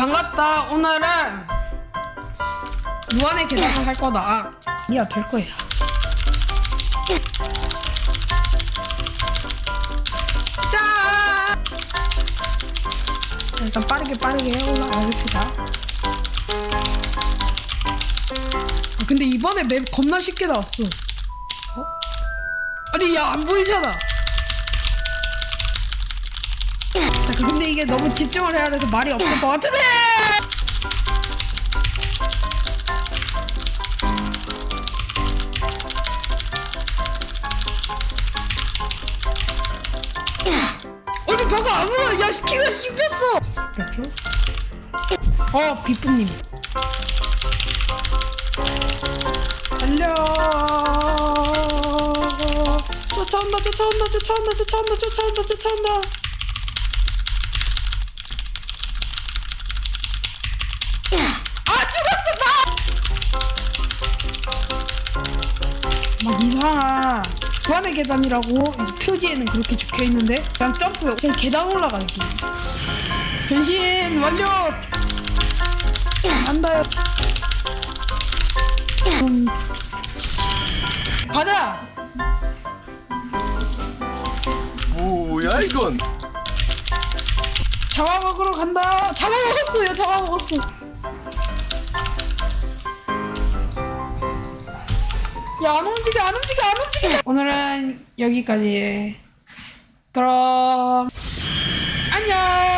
반갑다. 오늘은 무한의 계단을 할 거다. 아, 야, 될 거야. 짠! 일단 빠르게 빠르게 올라가 봅시다. 아, 근데 이번에 맵 겁나 쉽게 나왔어. 어? 아니, 야, 안 보이잖아. 근데 이게 너무 집중을 해야 돼서 말이 없을 것 같은데! 아니, 봐가 아무나, 야, 키가 씹혔어! 됐죠? 어, 비프님. 달려! 쫓아온다, 쫓아온다, 쫓아온다, 쫓아온다, 쫓아온다, 쫓아온다. 막 이상한 무한의 계단이라고 표지에는 그렇게 적혀 있는데 그냥 점프 그냥 계단 올라가기. 변신 완료! 안다요. 음. 가자! 뭐야 이건? 잡아먹으러 간다! 잡아먹었어요 잡아먹었어 야, 안 움직여, 안 움직여, 안 움직여. 오늘은 여기까지. 그럼, 안녕!